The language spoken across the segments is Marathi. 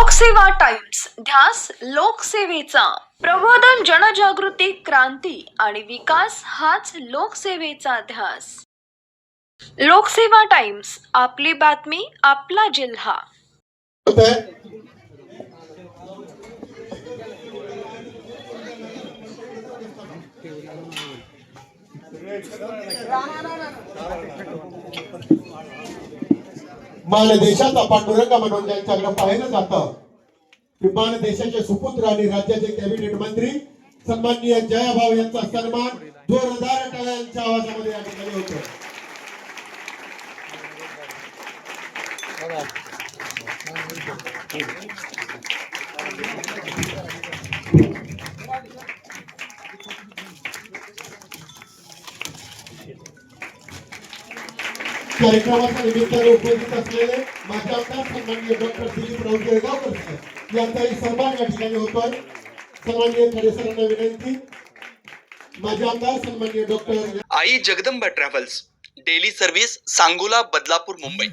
लोकसेवा टाइम्स ध्यास लोकसेवेचा. प्रबोधन जनजागृती क्रांती आणि विकास हाच लोकसेवेचा ध्यास. लोकसेवा टाइम्स आपली बातमी आपला जिल्हा. मानदेशाचा पांडुरंगा पांडुरंग म्हणून त्यांच्याकडे पाहिलं जातं. की मानदेशाचे सुपुत्र आणि राज्याचे कॅबिनेट मंत्री सन्माननीय जयाभाऊ यांचा सन्मान जोरदार टाळ्यांच्या आवाजामध्ये या ठिकाणी होतो. कार्यक्रमाच्या निमित्ताने उपस्थित असलेले माझ्या आमदार सन्माननीय डॉक्टर दिलीप राऊत जळगावकर साहेब यांचाही सन्मान या ठिकाणी होतोय. सन्माननीय खडे विनंती. माझे आमदार सन्माननीय doctor Aai Jagdamba travels daily service Sangola Badlapur Mumbai.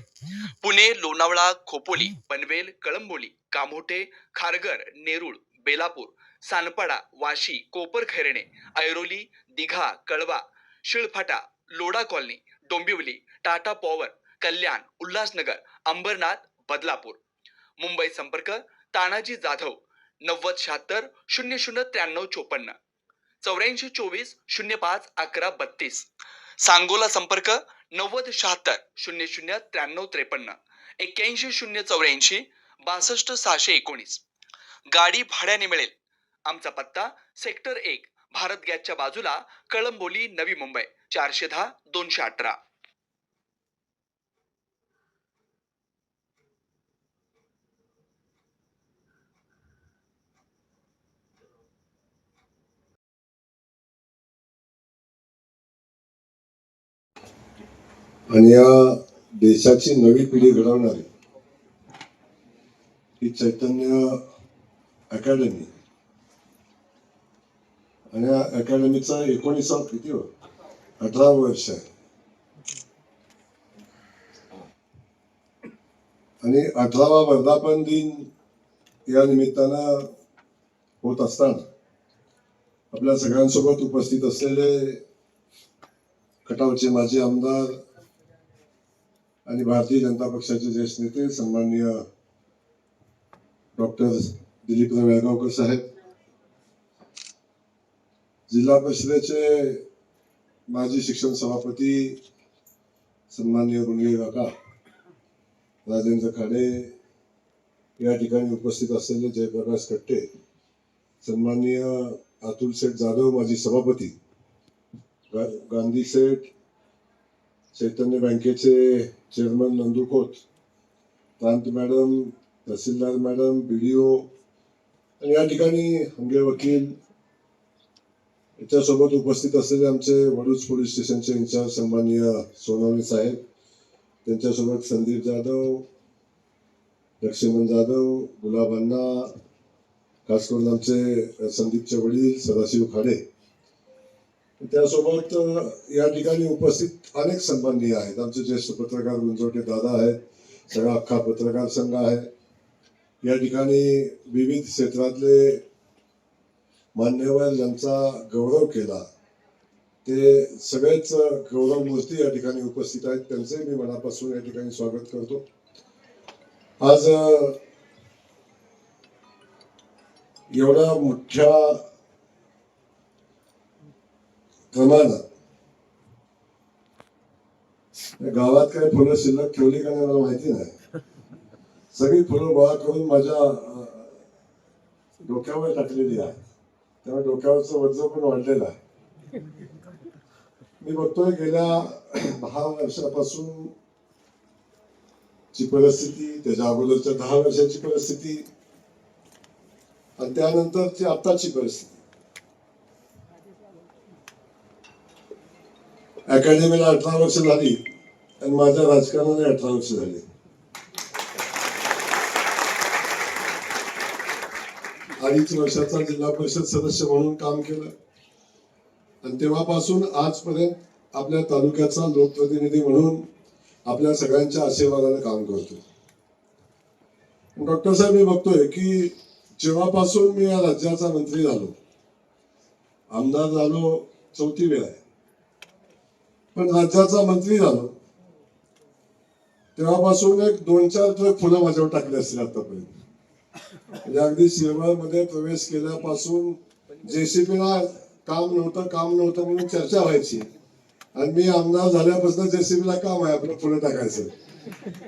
Pune Lonavala Khopoli Panvel Kalamboli Kamothe Kharghar Nerul Belapur Sanpada Vashi Kopar Khairane Airoli Digha Kalwa Shilphata Lodha colony Dombivli Tata power Kalyan Ulhasnagar Ambernath Badlapur. Mumbai संपर्क तानाजी जाधव नव्वद शहात्तर शून्य शून्य त्र्याण्णव चोपन्न. चौऱ्याऐंशी चोवीस शून्य पाच अकरा बत्तीस. सांगोला संपर्क नव्वद शहात्तर शून्य शून्य त्र्याण्णव त्रेपन्न. एक्क्याऐंशी शून्य चौऱ्याऐंशी बासष्ट सहाशे एकोणीस. गाडी भाड्याने मिळेल. आमचा पत्ता सेक्टर एक भारत गॅसच्या बाजूला कळंबोली नवी मुंबई चारशे दहा दोनशे अठरा. आणि या देशाची नवी पिढी घडवणारी ही चैतन्य अकॅडमी. आणि या अकॅडमीचा एकोणीसावा किती हो? अठरा वर्ष आहे. आणि अठरावा वर्धापन दिन या निमित्तानं होत असताना आपल्या सगळ्यांसोबत उपस्थित असलेले खटावचे माजी आमदार आणि भारतीय जनता पक्षाचे ज्येष्ठ नेते सन्माननीय डॉक्टर दिलीपराव वेळगावकर साहेब जिल्हा परिषदेचे माजी शिक्षण सभापती सन्माननीय गुंडगे काका राजेंद्र खाडे या ठिकाणी उपस्थित असलेले जयप्रकाश कट्टे सन्माननीय अतुल शेठ जाधव माजी सभापती गांधी सेठ चैतन्य बँकेचे चेअरमन नंदू खोत प्रांत madam tehsildar madam B D O आणि या ठिकाणी आमचे वकील याच्यासोबत उपस्थित असलेले आमचे वडूज पोलीस स्टेशनचे इन्चार्ज सन्माननीय सोनवणे साहेब त्यांच्यासोबत संदीप जाधव लक्ष्मण जाधव गुलाबांना खास करून आमचे संदीपचे वडील सदाशिव खाडे त्यासोबत या ठिकाणी उपस्थित अनेक संबंधी आहेत. आमचे ज्येष्ठ पत्रकार गुंजवटे दादा आहेत. सगळा अख्खा पत्रकार संघ आहे. या ठिकाणी विविध क्षेत्रातले मान्यवर ज्यांचा गौरव केला. ते सगळेच गौरव मूर्ती या ठिकाणी उपस्थित आहेत. त्यांचे मी मनापासून या ठिकाणी स्वागत करतो. आज एवढ्या मोठ्या प्रमाणात गावात काही फुलं शिल्लक ठेवली का नाही मला माहिती नाही. सगळी फुलं गोळा करून माझ्या डोक्यावर टाकलेली आहे. त्यामुळे डोक्यावरचं वजन पण वाढलेलं आहे. मी बघतोय गेल्या दहा वर्षापासून ची परिस्थिती त्याच्या अगोदरच्या दहा वर्षाची परिस्थिती आणि त्यानंतरची आताची परिस्थिती. अकॅडमीला अठरा वर्ष झाली आणि माझ्या राजकारणाला अठरा वर्ष झाली. अडीच वर्षाचा जिल्हा परिषद सदस्य म्हणून काम केलं. आणि तेव्हापासून आजपर्यंत आपल्या तालुक्याचा लोकप्रतिनिधी म्हणून आपल्या सगळ्यांच्या आशीर्वादाने काम करतो डॉक्टर साहेब मी बघतोय की जेव्हापासून मी या राज्याचा मंत्री झालो आमदार झालो चौथी वेळा पण राज्याचा मंत्री झालो. तेव्हापासून एक दोन चार ट्रक फुलं माझ्यावर टाकली असतील आतापर्यंत. म्हणजे अगदी शिरवळमध्ये प्रवेश केल्यापासून जेसीबीला काम नव्हतं काम नव्हतं म्हणून चर्चा व्हायची. आणि मी आमदार झाल्यापासून जेसीबीला काम आहे आपलं फुलं टाकायचं.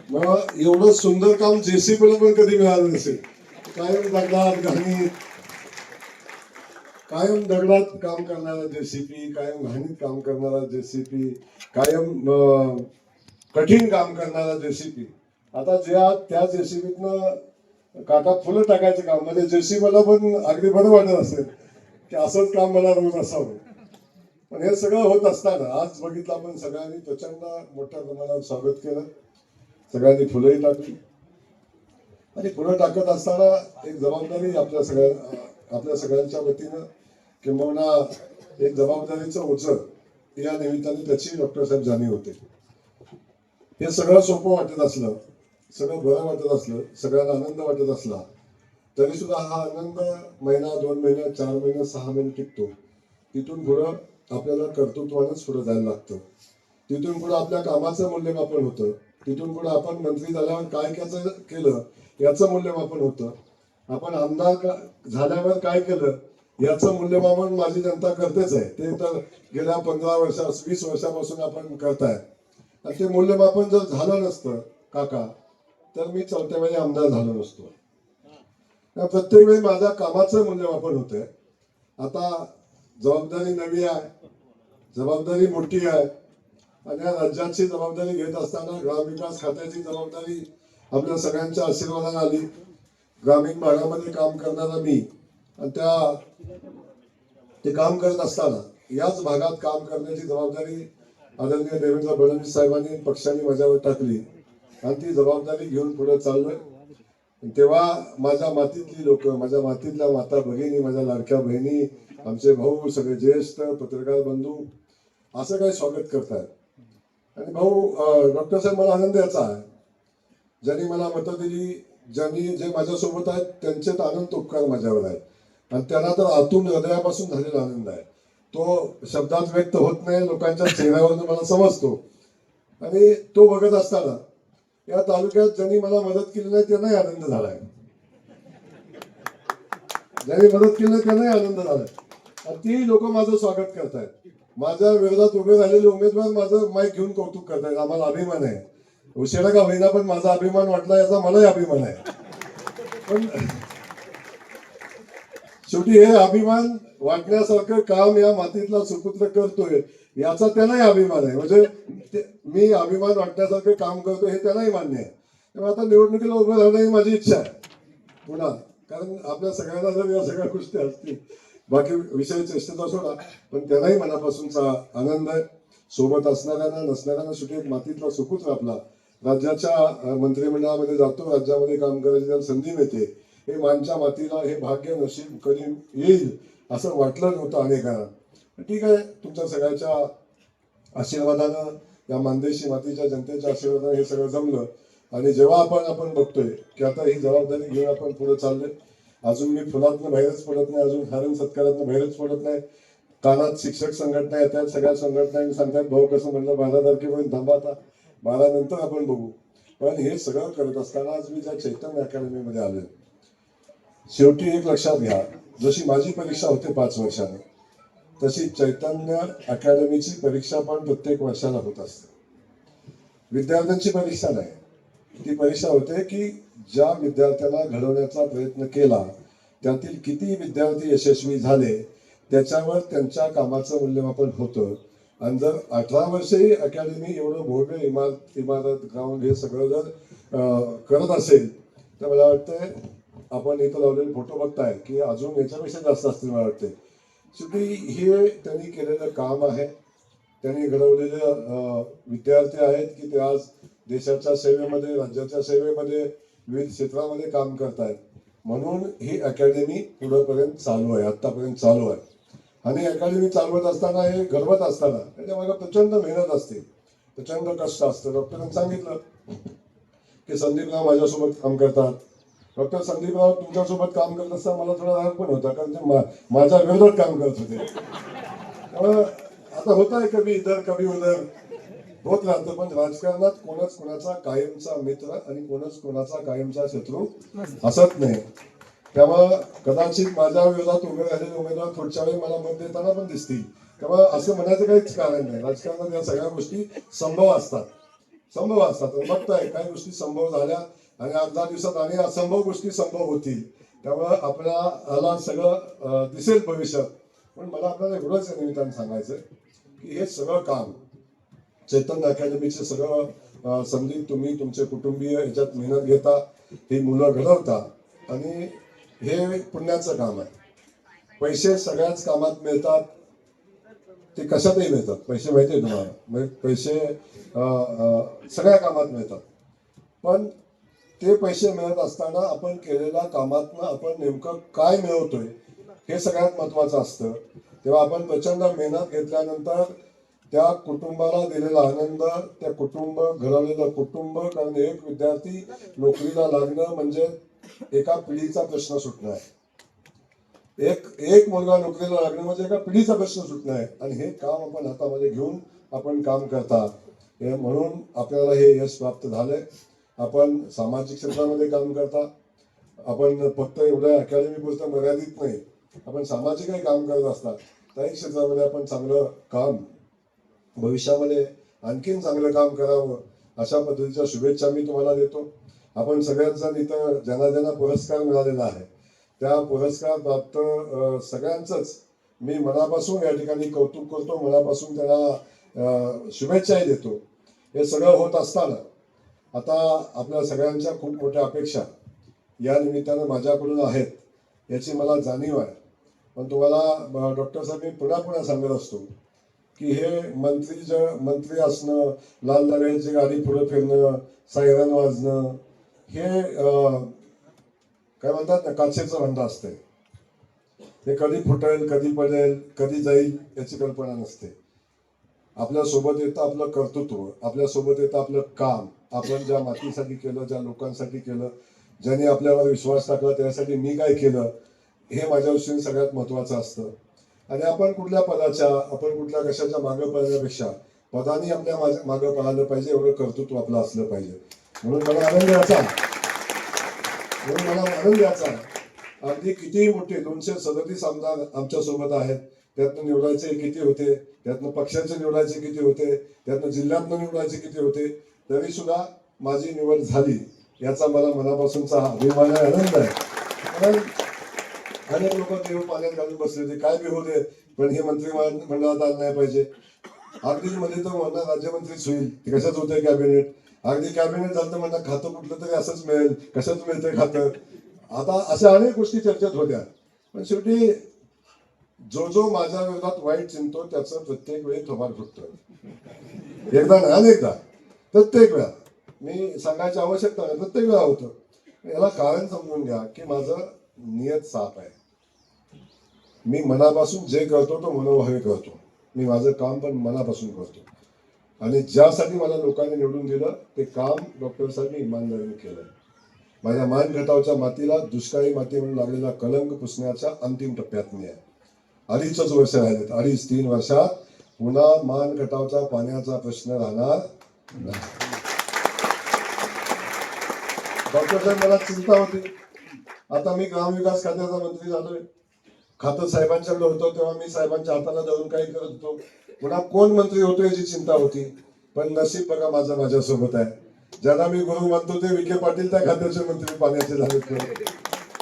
मग एवढं सुंदर काम जेसीबीला पण कधी मिळालं नसेल. कायम दगडात घाणी कायम दगडात काम करणारा जेसीपी कायम घाणीत काम करणारा जेसीपी कायम कठीण काम करणारा जेसीपी. आता ज्या त्या जेसीबीतनं काटा फुलं टाकायचं काम म्हणजे जेसीबीला पण अगदी बरं वाटत असेल की असंच काम मला रोज असावं. पण हे सगळं होत असताना आज बघितलं आपण सगळ्यांनी प्रचंड मोठ्या प्रमाणात स्वागत केलं. सगळ्यांनी फुलंही टाकली. आणि फुलं टाकत असताना एक जबाबदारी आपल्या सगळ्या आपल्या सगळ्यांच्या वतीनं किंबहुना एक जबाबदारीचं ओझं या निमित्ताने त्याची डॉक्टर साहेब जाणीव होते. हे सगळं सोपं वाटत असलं सगळं बरं वाटत असलं सगळ्यांना आनंद वाटत असला तरी सुद्धा हा आनंद महिना दोन महिना चार महिना सहा महिने टिकतो. तिथून पुढं आपल्याला कर्तृत्वानंच पुढे जायला लागतं. तिथून पुढे आपल्या कामाचं मूल्यमापन होतं. तिथून पुढे आपण मंत्री झाल्यावर काय काय केलं याचं मूल्यमापन होतं. आपण आमदार झाल्यावर काय केलं? याचं मूल्यमापन माझी जनता करतेच आहे. ते तर गेल्या पंधरा वर्षा वीस वर्षापासून आपण करताय. आणि ते मूल्यमापन जर झालं नसतं काका तर मी चौथ्या वेळी आमदार झालो नसतो. प्रत्येक वेळी माझ्या कामाचं मूल्यमापन होतंय. आता जबाबदारी नवी आहे जबाबदारी मोठी आहे. आणि या राज्याची जबाबदारी घेत असताना ग्रामविकास खात्याची जबाबदारी आपल्या सगळ्यांच्या आशीर्वादाने आली. ग्रामीण भागामध्ये काम करणारा मी आणि त्या ते काम करत असताना याच भागात काम करण्याची जबाबदारी आदरणीय देवेंद्र फडणवीस साहेबांनी पक्षाने माझ्यावर टाकली. आणि ती जबाबदारी घेऊन पुढे चाललोय. तेव्हा माझ्या मातीतली लोक माझ्या मातीतल्या माता भगिनी माझ्या लाडक्या बहिणी आमचे भाऊ सगळे ज्येष्ठ पत्रकार बंधू असं काही स्वागत करतायत. आणि भाऊ डॉक्टर साहेब मला आनंद याचा आहे. ज्यांनी मला मतं दिली ज्यांनी जे माझ्यासोबत आहेत त्यांचे तर अनंत उपकार माझ्यावर आहेत आणि त्यांना तर आतून हृदयापासून झालेला आनंद आहे. तो शब्दात व्यक्त होत नाही लोकांच्या चेहऱ्यावरून मला समजतो. आणि तो बघत असताना या तालुक्यात ज्यांनी मला मदत केली नाही त्यांनाही आनंद झालाय. ज्यांनी मदत केली नाही त्यांनाही आनंद झालाय. आणि ती लोक माझं स्वागत करतायत. माझ्या विरोधात उभे राहिलेले उमेदवार माझं माईक घेऊन कौतुक करतायत. आम्हाला अभिमान आहे. उशिरा का होईना पण माझा अभिमान वाटला याचा मलाही अभिमान आहे. पण शेवटी हे अभिमान वाटण्यासारखं काम या मातीतला सुपुत्र करतोय याचा त्यांनाही अभिमान आहे. म्हणजे मी अभिमान वाटण्यासारखं काम करतो हे त्यांनाही मान्य आहे. त्यामुळे आता निवडणुकीला उभं राहणं ही माझी इच्छा आहे. पुन्हा कारण आपल्या सगळ्यांना जर या सगळ्या गोष्टी असतील बाकी विषय चेष्टेचा सोडा पण त्यांनाही मनापासूनचा आनंद आहे. सोबत असणाऱ्यांना नसणाऱ्यांना शेवटी एक मातीतला सुपुत्र आपला राज्याच्या मंत्रिमंडळामध्ये जातो राज्यामध्ये काम करायची त्याला संधी मिळते. हे मानच्या मातीला हे भाग्य नशीब कधी येईल असं वाटलं नव्हतं अनेकांना. ठीक आहे तुमच्या सगळ्याच्या आशीर्वादानं या मानदेशी मातीच्या जनतेच्या आशीर्वादानं हे सगळं जमलं. आणि जेव्हा आपण आपण बघतोय की आता ही जबाबदारी घेऊन आपण पुढे चाललोय अजून मी फुलातनं बाहेरच पडत नाही अजून हरण सत्कारातनं बाहेरच पडत नाही. कानात शिक्षक संघटना येतात सगळ्या संघटना सांगतात भाऊ कसं म्हणलं बारा तारखेपर्यंत थांबा आता. बारा नंतर आपण बघू. पण हे सगळं करत असताना आज मी ज्या चैतन्य अकॅडमीमध्ये आलोय शेवटी एक लक्षात घ्या. जशी माझी परीक्षा होते पाच वर्षाने तशी चैतन्य अकॅडमीची परीक्षा पण प्रत्येक वर्षाला होत असते. विद्यार्थ्यांची परीक्षा नाही. ती परीक्षा होते की ज्या विद्यार्थ्याला घडवण्याचा प्रयत्न केला त्यातील किती विद्यार्थी यशस्वी झाले त्याच्यावर त्यांच्या कामाचं मूल्यमापन होतं. आणि जर अठरा वर्षे अकॅडमी एवढं भव्य इमारत इमारत ग्राउंड हे सगळं जर करत असेल तर मला वाटतंय आपण इथं लावलेले फोटो बघताय की अजून याच्यापेक्षा जास्त असतील मला वाटते शेवटी हे त्यांनी केलेलं काम आहे. त्यांनी घडवलेले विद्यार्थी आहेत की ते आज देशाच्या सेवेमध्ये राज्याच्या सेवेमध्ये विविध क्षेत्रामध्ये काम करतायत. म्हणून ही अकॅडमी पुढंपर्यंत चालू आहे आत्तापर्यंत चालू आहे. आणि अकॅडमी चालवत असताना हे घडवत असताना त्याच्यामागे प्रचंड मेहनत असते. प्रचंड कष्ट असतं. डॉक्टरांनी सांगितलं की संदीपराव माझ्यासोबत काम करतात. डॉक्टर संदीपराव तुमच्यासोबत काम करत असताना मला थोडा राग पण होता कारण ते माझ्या विरोधात काम करत होते. त्यामुळं आता होत आहे कधी इधर कधी उधर. होत राहतं पण राजकारणात कोणच कोणाचा कायमचा मित्र आणि कोणच कोणाचा कायमचा शत्रू असत नाही. त्यामुळं कदाचित माझ्या विरोधात उभे राहिलेले उमेदवार पुढच्या वेळी मला मत देताना पण दिसतील. तेव्हा असं म्हणायचं काहीच कारण नाही. राजकारणात या सगळ्या गोष्टी संभव असतात. संभव असतात. फक्त बघताय काही गोष्टी संभव झाल्या आणि आठ दहा दिवसात आणि असंभव गोष्टी संभव होतील. त्यामुळं आपल्याला सगळं दिसेल भविष्यात. पण मला आपल्याला एवढंच या निमित्तानं सांगायचं की हे सगळं काम चैतन्य अकॅडमीचे सगळं संधी तुम्ही तुमचे कुटुंबीय याच्यात मेहनत घेता ही मुलं घडवता आणि हे पुण्याचं काम आहे. पैसे सगळ्याच कामात मिळतात. ते कशातही मिळतात. पैसे माहिती आहे तुम्हाला. म्हणजे पैसे सगळ्या कामात मिळतात. पण ते पैसे मिळत असताना आपण केलेल्या कामातनं आपण नेमकं काय मिळवतोय हे सगळ्यात महत्वाचं असतं. तेव्हा आपण प्रचंड मेहनत घेतल्यानंतर त्या कुटुंबाला दिलेला आनंद त्या कुटुंब घडवलेलं कुटुंब कारण एक विद्यार्थी नोकरीला लागणं म्हणजे एका पिढीचा प्रश्न सुटणार आहे. एक एक मुलगा नोकरीला लागणं म्हणजे एका पिढीचा प्रश्न सुटणार आहे. आणि हे काम आपण हातामध्ये घेऊन आपण काम करता हे म्हणून आपल्याला हे यश प्राप्त झालंय. आपण सामाजिक क्षेत्रामध्ये काम करता. आपण फक्त एवढ्या अकॅडमी पुरतं मर्यादित नाही. आपण सामाजिकही काम करत असतात. त्याही क्षेत्रामध्ये आपण चांगलं काम भविष्यामध्ये आणखीन चांगलं काम करावं अशा पद्धतीच्या शुभेच्छा मी तुम्हाला देतो. आपण सगळ्यात जण इथं ज्यांना ज्यांना पुरस्कार मिळालेला आहे त्या पुरस्कार प्राप्त सगळ्यांचंच मी मनापासून या ठिकाणी कौतुक करतो मनापासून त्यांना शुभेच्छाही देतो. हे सगळं होत असताना आता आपल्या सगळ्यांच्या खूप मोठ्या अपेक्षा या निमित्तानं माझ्याकडून आहेत याची मला जाणीव आहे. पण तुम्हाला डॉक्टर साहेब मी पुन्हा पुन्हा सांगत असतो की हे मंत्री ज मंत्री असणं लाल दगडाची गाडी पुढं फिरणं सायरन वाजणं हे अं, काय म्हणतात ना काचेचं भांडं असते ते कधी फुटेल कधी पडेल कधी जाईल याची कल्पना नसते. आपल्यासोबत येतं आपलं कर्तृत्व आपल्यासोबत येतं आपलं काम. आपण ज्या मातीसाठी केलं ज्या लोकांसाठी केलं ज्यांनी आपल्यावर विश्वास टाकला त्यासाठी मी काय केलं हे माझ्या दृष्टीने सगळ्यात महत्वाचं असतं. आणि आपण कुठल्या पदाच्या आपण कुठल्या कशाच्या मागं पळण्यापेक्षा पदानी आपल्या मागं पाहिलं पाहिजे एवढं कर्तृत्व आपलं असलं पाहिजे. म्हणून मला आनंद याचा म्हणून मला आनंद याचा अगदी कितीही मोठे दोनशे सदतीस आमदार आमच्यासोबत आहेत. त्यातनं निवडायचे किती होते? त्यातनं पक्षाचे निवडायचे किती होते? त्यातनं जिल्ह्यातनं निवडायचे किती होते? तरी सुद्धा माझी निवड झाली याचा मला मनापासूनचा अभिमान आहे आनंद आहे. कारण अनेक लोक देव पाण्यात घालून बसले होते. काय बी होते पण हे मंत्री मंडळात आलं नाही पाहिजे. अगदी मध्ये तर म्हणणार राज्यमंत्रीच होईल. ते कशाच होते कॅबिनेट? अगदी कॅबिनेट झालं म्हणतात खातं कुठलं तरी असंच मिळेल. कशाच मिळतंय खातं? आता अशा अनेक गोष्टी चर्चेत होत्या. पण शेवटी जो जो माझ्या विरोधात वाईट चिंतो त्याचं प्रत्येक वेळी थोबार फुटतं. एकदा नाही अनेकदा. प्रत्येक वेळा. मी सांगायची आवश्यकता नाही प्रत्येक वेळा होतं. याला कारण समजून घ्या की माझं नियत साफ आहे. मी मनापासून जे करतो तो मनोभावे करतो. मी माझं काम पण मनापासून करतो. आणि ज्यासाठी मला लोकांनी निवडून दिलं ते काम डॉक्टर साहेब इमानदारीने केलं माझ्या मान घटावच्या मातीला दुष्काळी माती म्हणून लागलेला कलंक पुसण्याच्या अंतिम टप्प्यात मी आहे. अडीचच वर्ष राहिलेत अडीच तीन वर्षात पुन्हा मान घटावचा पाण्याचा प्रश्न राहणार डॉक्टर साहेब मला चिंता होती. आता मी ग्रामविकास खात्याचा मंत्री झालोय. खातं साहेबांच्याकडे होतं तेव्हा मी साहेबांच्या हाताला धरून काही करत होतो. पुन्हा कोण मंत्री होतो याची चिंता होती. पण नशीब बघा माझा माझ्यासोबत आहे. ज्यांना मी गुरु मानतो ते विखे पाटील त्या खात्याचे मंत्री पाण्याचे झाले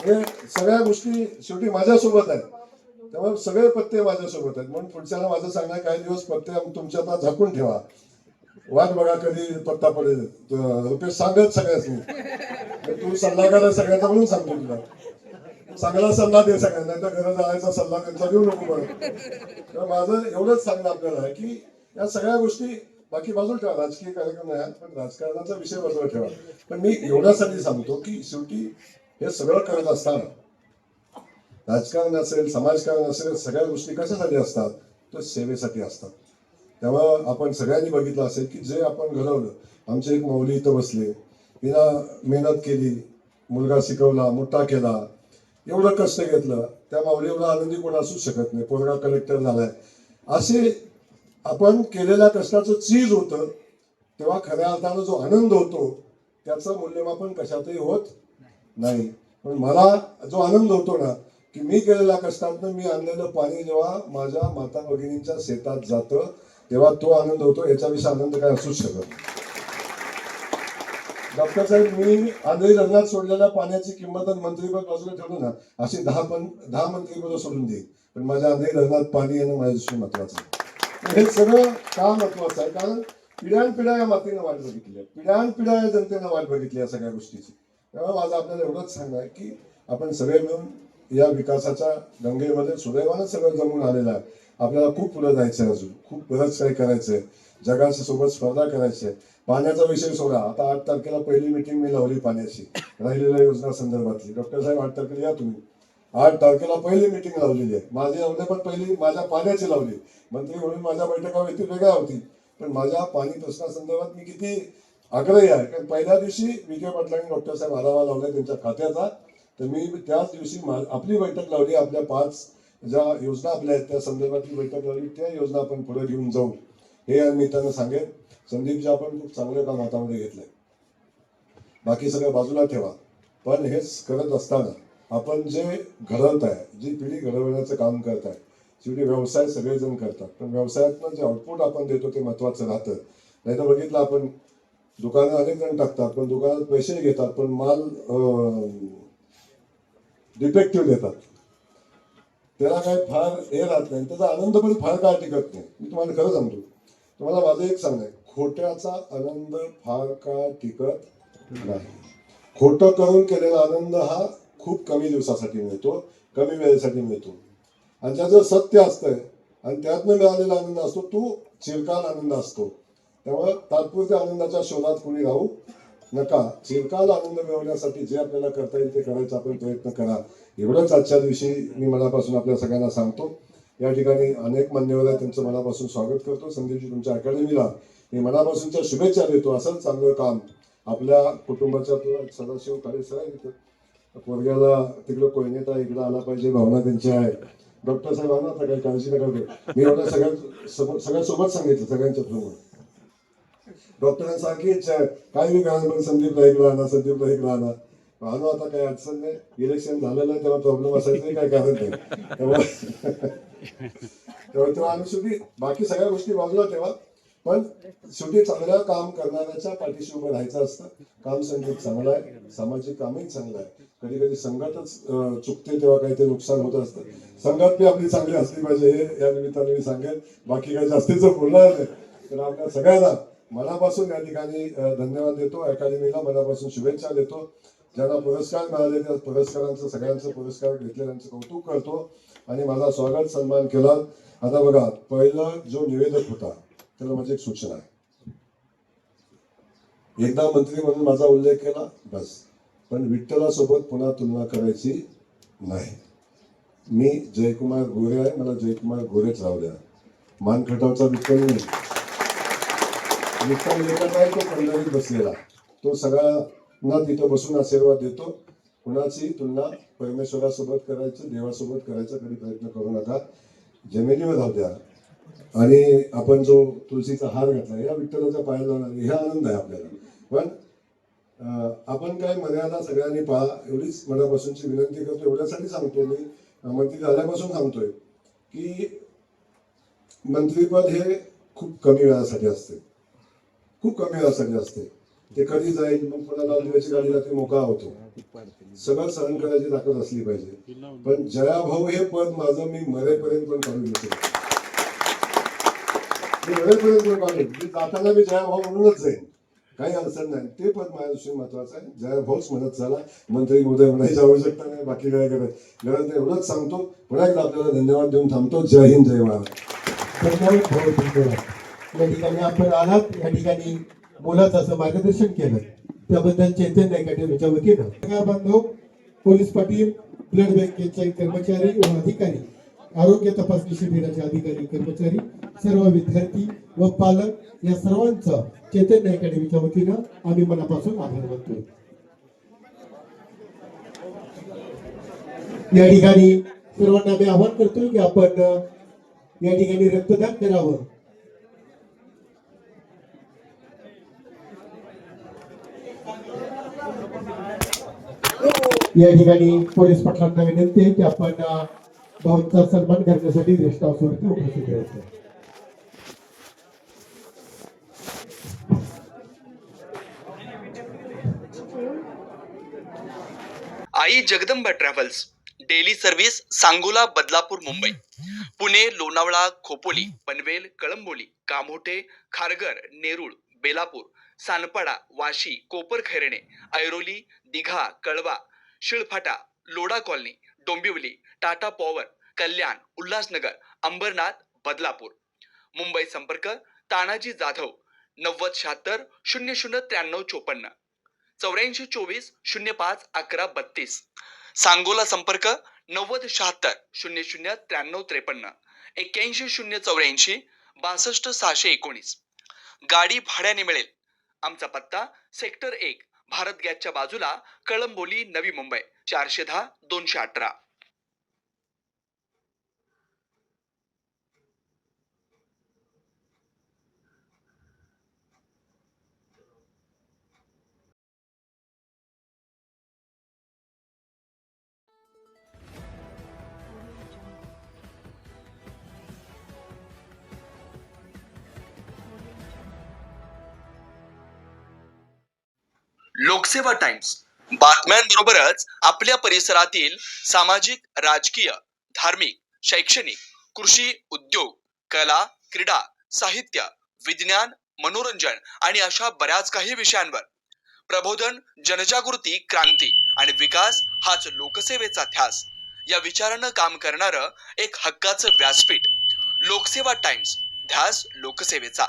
हे सगळ्या गोष्टी शेवटी माझ्यासोबत आहेत. त्यामुळे सगळे पत्ते माझ्यासोबत आहेत. म्हणून पुढच्याला माझं सांगणं काही दिवस पत्ते तुमच्या आता झाकून ठेवा. वाट बघा कधी पत्ता पडेल. रुपये सांगत सगळ्याच तू सल्लागार सगळ्याचा म्हणून सांगतो तुला. चांगला सल्ला दे सगळ्यांना तर घरात जायचा सल्ला त्यांचा देऊ नको बरं तर माझं एवढंच सांगणं आपल्याला आहे की या सगळ्या गोष्टी बाकी बाजूला ठेवा राजकीय कार्यक्रम नाही आहेत, पण राजकारणाचा विषय बाजूला ठेवा. पण मी एवढ्यासाठी सांगतो की शेवटी हे सगळं करत असताना राजकारण असेल समाजकारण असेल सगळ्या गोष्टी कशासाठी असतात? तर सेवेसाठी असतात. तेव्हा आपण सगळ्यांनी बघितलं असेल की जे आपण घडवलं आमचे एक मौली इथं बसले तिला मेहनत केली मुलगा शिकवला मोठा केला एवढं कष्ट घेतलं त्या माऊली एवढा आनंदी कोण असू शकत नाही. पोरगा कलेक्टर झालाय. असे आपण केलेल्या कष्टाचं चीज होतं तेव्हा खऱ्या अर्थानं जो आनंद होतो त्याचं मूल्यमापन कशातही होत नाही. पण मला जो आनंद होतो ना की मी केलेल्या कष्टातनं मी आणलेलं पाणी जेव्हा माझ्या माता भगिनींच्या शेतात जातं तेव्हा तो आनंद होतो याच्याविषयी आनंद काय असू शकत नाही. डॉक्टर साहेब मी आंधळी रंगात सोडलेल्या पाण्याची किंमत मंत्रीपद बाजूला ठेवलं ना अशी दहा पण दहा मंत्रीपद सोडून देईल पण माझ्या आंधळी रंगात पाणी येणं माझ्याशी महत्वाचं आहे. हे सगळं का महत्वाचं आहे? कारण पिढ्यानपिढ्या या मातीनं वाट बघितली आहे. पिढ्यानपिढ्या या जनतेनं वाट बघितली या सगळ्या गोष्टीची. तेव्हा माझं आपल्याला एवढंच सांगणं आहे की आपण सगळे मिळून या विकासाच्या गंगेमध्ये सुदैवानं सगळं जमून आलेलं आहे. आपल्याला खूप पुढे जायचं आहे अजून. खूप बरंच काही करायचं आहे जगाच्या सोबत स्पर्धा करायची. आहे पाण्याचा विषय सोडा. आता आठ तारखेला पहिली मिटिंग मी लावली पाण्याची. राहिलेल्या योजना संदर्भातली. डॉक्टर साहेब आठ तारखेला या तुम्ही. आठ तारखेला पहिली मिटिंग लावलेली आहे. माझी लावले पण पहिली माझ्या पाण्याची लावली. मंत्री म्हणून माझ्या बैठका व्यक्ती वेगळ्या होती. पण माझ्या पाणी प्रश्नासंदर्भात मी किती आग्रही आहे. कारण पहिल्या दिवशी विखे पाटलांनी डॉक्टर साहेब आढावा लावला त्यांच्या खात्याचा. तर मी त्याच दिवशी आपली बैठक लावली. आपल्या पाच ज्या योजना आपल्या आहेत त्या संदर्भातली बैठक लावली. त्या योजना आपण पुढे घेऊन जाऊ. हे या निमित्तानं सांगेन संदीपजी आपण खूप चांगलं काम हातामध्ये घेतलंय. बाकी सगळं बाजूला ठेवा. पण हेच करत असताना आपण जे घडवत आहे जी पिढी घडवण्याचं काम करत आहे शेवटी व्यवसाय सगळेजण करतात पण व्यवसायातनं जे आउटपुट आपण देतो ते महत्वाचं राहतं. नाही तर बघितलं आपण दुकानं अनेक जण टाकतात पण दुकानात पैसे घेतात पण माल डिफेक्टिव्ह देतात. त्याला काय फार हे राहत नाही त्याचा आनंद पण फार काळ टिकत नाही. मी तुम्हाला खरं सांगतो. तुम्हाला माझं एक सांगाय खोट्याचा आनंद फार काळ टिकत नाही. खोटं करून केलेला आनंद हा खूप कमी दिवसासाठी मिळतो कमी वेळेसाठी मिळतो. आणि त्याचं सत्य असतंय आणि त्यातनं मिळालेला आनंद असतो तो चिरकाल आनंद असतो. त्यामुळे तात्पुरत्या आनंदाच्या शोधात कुणी राहू नका. चिरकाल आनंद मिळवण्यासाठी जे आपल्याला करता येईल ते करायचा आपण प्रयत्न करा. एवढंच आजच्या दिवशी मी मनापासून आपल्या सगळ्यांना सांगतो. या ठिकाणी अनेक मान्यवर आहेत त्यांचं मनापासून स्वागत करतो. संदीपजी तुमच्या अकॅडमीला मी मनापासूनच्या शुभेच्छा देतो. असंच चांगलं काम. आपल्या कुटुंबाच्या तुला सदाशिव काळे सर आहे तिथं. पोरग्याला तिकडं कोयनेता इकडं आला पाहिजे भावना त्यांची आहे. डॉक्टर साहेब आणा आता काही काळजी नका करू. मी एवढं सगळ्या सोबत सगळ्यासोबत सांगितलं सगळ्यांच्या समोर. डॉक्टरांनी इच्छा आहे काय मी पण संदीपला इकडं आणा संदीपला इकडं आणा. आणू आता काही अडचण नाही. इलेक्शन झालेलं आहे तेव्हा प्रॉब्लेम असायचं काही कारण नाही. त्यामुळे तेव्हा तेव्हा आम्ही शेवटी बाकी सगळ्या गोष्टी बाजूला ठेवा पण शेवटी चांगलं काम करणाऱ्याच्या पाठीशी उभं राहायचं असतं. काम संगीत चांगलं आहे सामाजिक कामही चांगलं आहे. कधी कधी संघातच चुकते तेव्हा काहीतरी नुकसान होत असतं. संघात बी आपली चांगली असली पाहिजे हे या निमित्ताने मी सांगेन. बाकी काही जास्तीचं बोलणार नाही. तर आपल्या सगळ्यांना मनापासून या ठिकाणी धन्यवाद देतो. अकॅडमीला मनापासून शुभेच्छा देतो. ज्यांना पुरस्कार मिळाले त्या पुरस्कारांचं सगळ्यांचं पुरस्कार घेतलेल्यांचं कौतुक करतो आणि माझा स्वागत सन्मान केला. आता बघा पहिला जो निवेदक होता त्याला माझी एक सूचना आहे. एकदा मंत्री म्हणून माझा उल्लेख केला बस. पण विठ्ठलासोबत पुन्हा तुलना करायची नाही. मी जयकुमार गोरे आहे मला जयकुमार गोरेच राहू द्या. मानखटावचा विठ्ठल नाही. विठ्ठल लेखक आहे तो पंढरीत बसलेला. तो सगळा सगळ्यांना तिथं बसून आशीर्वाद देतो. कुणाची तुलना परमेश्वरासोबत करायचं देवासोबत करायचा कधी प्रयत्न करू नका. जमिनीवर जाऊ द्या. आणि आपण जो तुळशीचा हार घातला या विठ्ठलाचा पाया लावणार हे आनंद आहे आपल्याला. पण आपण काय मर्यादा सगळ्यांनी पहा एवढीच मनापासूनची विनंती करतो. एवढ्यासाठी सांगतो मी मंत्री झाल्यापासून सांगतोय की मंत्रीपद हे खूप कमी वेळासाठी असते. खूप कमी वेळासाठी असते. ते कधी जाईल मग कोणाला दिव्याची गाडी जाते मोकळा होतो. सगळं सहन करायची ताकद असली पाहिजे. पण जयाभाऊ हे पद माझं मी मरेपर्यंत पण काढून घेतो. मी मरेपर्यंत पण काढून मी जाताना मी जयाभाऊ म्हणूनच जाईन. काही अडचण नाही. ते पद माझ्या दृष्टीने महत्वाचं आहे. जया भाऊच म्हणत झाला मंत्री उदय म्हणायची आवश्यकता नाही. बाकी काय करत? गरज नाही एवढंच सांगतो. पुन्हा एकदा आपल्याला धन्यवाद देऊन थांबतो. जय हिंद जय महाराज धन्यवाद भाऊ धन्यवाद. या ठिकाणी आपण आलात. या ठिकाणी मुलाचं असं मार्गदर्शन केलं. त्याबद्दल चैतन्य अकॅडमीच्या वतीनं. बांधव पोलीस पाटील ब्लड बँकेचे कर्मचारी व अधिकारी. आरोग्य तपासणी शिबिराचे अधिकारी कर्मचारी सर्व विद्यार्थी व पालक या सर्वांचं चैतन्य अकॅडमीच्या वतीनं आम्ही मनापासून आभार मानतोय. या ठिकाणी सर्वांना आम्ही आवाहन करतोय की आपण या ठिकाणी रक्तदान करावं. या ठिकाणी पोलीस पाटलांना विनंती आहे की आपण भाऊंचा सन्मान करण्यासाठी गेस्ट हाऊसवरती उपस्थित राहायचं. Aai Jagdamba travels daily service Sangola Badlapur Mumbai. Pune Lonavala Khopoli Panvel Kalamboli Kamothe Kharghar Nerul Belapur Sanpada Vashi Kopar Khairane Airoli Digha Kalwa Shilphata Lodha colony Dombivli Tata power Kalyan Ulhasnagar Ambernath Badlapur. Mumbai संपर्क तानाजी जाधव नव्वद शहात्तर शून्य शून्य त्र्याण्णव चोपन्न. चौऱ्याऐंशी चोवीस शून्य पाच अकरा बत्तीस. सांगोला संपर्क नव्वद शहात्तर शून्य शून्य त्र्याण्णव त्रेपन्न. एक्क्याऐंशी शून्य चौऱ्याऐंशी बासष्ट सहाशे एकोणीस. गाडी भाड्याने मिळेल. आमचा पत्ता सेक्टर एक भारत गॅसच्या बाजूला कळंबोली नवी मुंबई. चारशे दहा दोनशे अठरा. लोकसेवा टाइम्स. बातम्यांबरोबरच आपल्या परिसरातील सामाजिक राजकीय धार्मिक शैक्षणिक कृषी उद्योग कला क्रीडा साहित्य विज्ञान मनोरंजन आणि अशा बऱ्याच काही विषयांवर प्रबोधन जनजागृती क्रांती आणि विकास हाच लोकसेवेचा ध्यास. या विचारानं काम करणारं एक हक्काचं व्यासपीठ लोकसेवा टाइम्स ध्यास लोकसेवेचा.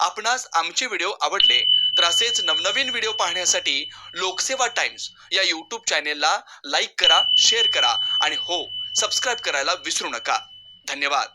आपणास आमचे व्हिडिओ आवडले तर असेच नवनवीन व्हिडिओ पाहण्यासाठी लोकसेवा टाइम्स या यूट्यूब चॅनेलला लाईक करा शेअर करा आणि हो सबस्क्राईब करायला विसरू नका. धन्यवाद.